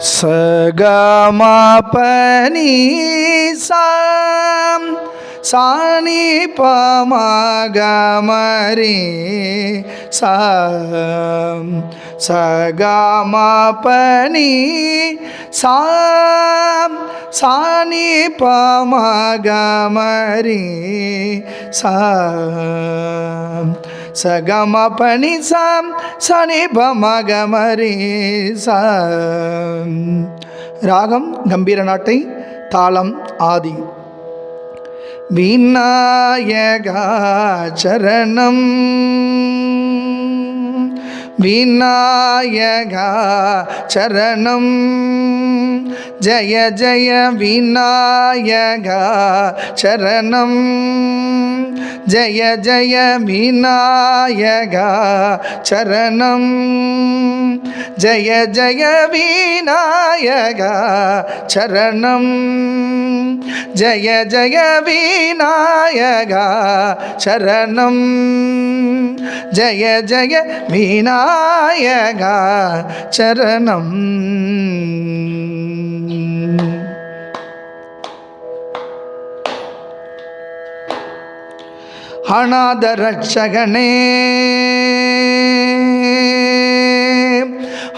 சகமாபனி சாம் சாணி பமகமரி சாம் சகமாபனி சாம் சாணி பமகமரி சாம். சகம பனி சாம் சனி பமகமரி ராகம் கம்பீர நாட்டை தாளம் ஆதி. விநாயகாச்சரணம். சரணம் விநாயகா சரணம் ஜய ஜய ஜய ஜய விநாயகா சரணம். ஜய ஜய விநாயகா சரணம். ஜய ஜய விநாயகா சரணம். ஜய ஜய விநாயகா சரணம். அநாத ரட்சகனே.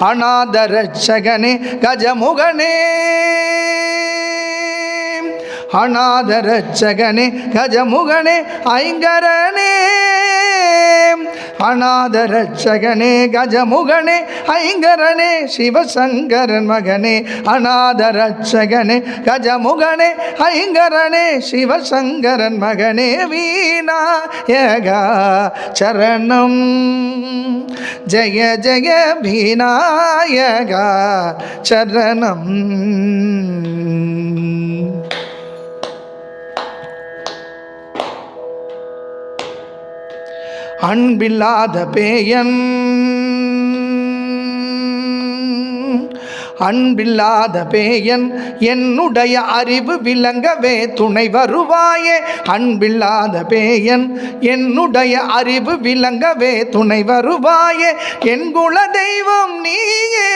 அநாத ரட்சகனே கஜமுகனே. அநாதரட்சகனே கஜமுகனே ஐங்கரனே. அநாதரட்சகனே கஜமுகனே ஐங்கரனே சிவசங்கரன் மகனே. அநாதரட்சகனே கஜமுகனே ஐங்கரனே சிவசங்கரன் மகனே. வீணாயகா சரணம். ஜய ஜய வீணாயகா சரணம். அன்பில்லாத பேயன். அன்பில்லாத பேயன் என்னுடைய அறிவு விளங்கவே துணை வருவாயே. அன்பில்லாத பேயன் என்னுடைய அறிவு விளங்கவே துணை வருவாயே. என் குல தெய்வம் நீயே.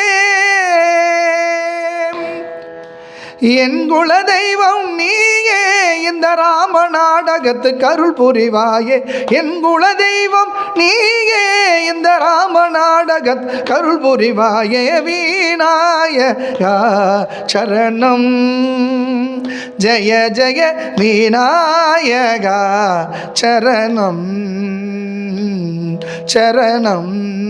என் குல தெய்வம் நீயே இந்த ராம நாடகத்து கருள் புரிவாயே. என் குல தெய்வம் நீயே இந்த ராம நாடகத் கருள் புரிவாயே. வீணாய சரணம் ஜய ஜய வீணாயகா சரணம் சரணம்.